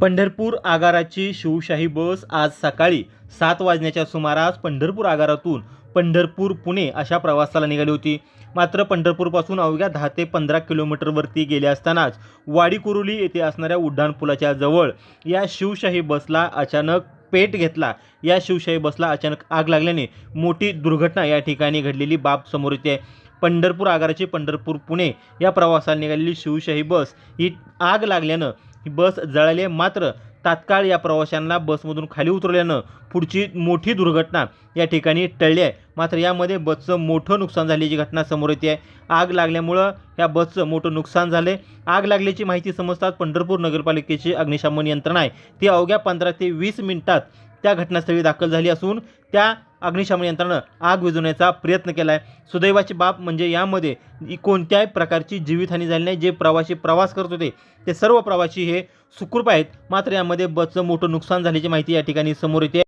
पंढरपूर आगाराची शिवशाही बस आज सकाळी सात वाजण्याच्या सुमारास पंढरपूर आगारातून पंढरपूर पुणे अशा प्रवासाला निघाली होती. मात्र पंढरपूरपासून अवघ्या दहा ते पंधरा किलोमीटरवरती गेले असतानाच वाडी कुरुली येथे असणाऱ्या उड्डाणपुलाच्या जवळ या शिवशाही बसला अचानक पेट घेतला. या शिवशाही बसला अचानक आग लागल्याने मोठी दुर्घटना या ठिकाणी घडलेली बाब समोर येते. पंढरपूर आगाराची पंढरपूर पुणे या प्रवासाला निघालेली शिवशाही बस ही आग लागल्यानं ही बस जळाली आहे. मात्र तात्काळ या प्रवाशांना बसमधून खाली उतरल्यानं पुढची मोठी दुर्घटना या ठिकाणी टळली आहे. मात्र यामध्ये बसचं मोठं नुकसान झाल्याची घटना समोर येते आहे. आग लागल्यामुळं या बसचं मोठं नुकसान झाले आग लागल्याची माहिती समजतात पंढरपूर नगरपालिकेची अग्निशमन यंत्रणा आहे. ती अवघ्या पंधरा ते वीस मिनिटात त्या घटनास्थळी दाखल झाली असून त्या अग्निशमन यंत्रानं आग विझवण्याचा प्रयत्न केला आहे सुदैवाची बाब म्हणजे यामध्ये कोणत्याही प्रकारची जीवितहानी झाली नाही. जे प्रवासी प्रवास करत होते ते सर्व प्रवासी हे सुखरूप आहेत. मात्र यामध्ये बसचं मोठं नुकसान झाल्याची माहिती या ठिकाणी समोर येते.